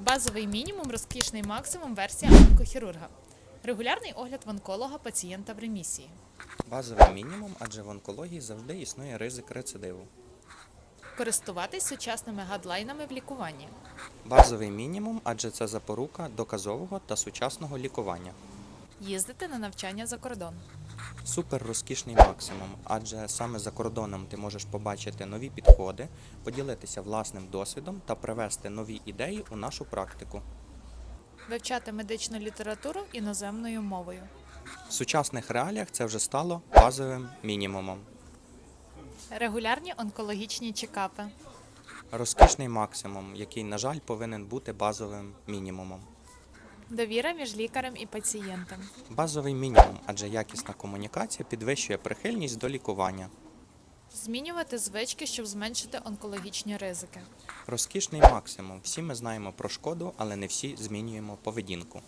Базовий мінімум, розкішний максимум версія онкохірурга. Регулярний огляд в онколога пацієнта в ремісії. Базовий мінімум, адже в онкології завжди існує ризик рецидиву. Користуватись сучасними гадлайнами в лікуванні. Базовий мінімум, адже це запорука доказового та сучасного лікування. Їздити на навчання за кордон. Супер розкішний максимум, адже саме за кордоном ти можеш побачити нові підходи, поділитися власним досвідом та привести нові ідеї у нашу практику. Вивчати медичну літературу іноземною мовою. В сучасних реаліях це вже стало базовим мінімумом. Регулярні онкологічні чекапи. Розкішний максимум, який, на жаль, повинен бути базовим мінімумом. Довіра між лікарем і пацієнтом. Базовий мінімум, адже якісна комунікація підвищує прихильність до лікування. Змінювати звички, щоб зменшити онкологічні ризики. Розкішний максимум. Всі ми знаємо про шкоду, але не всі змінюємо поведінку.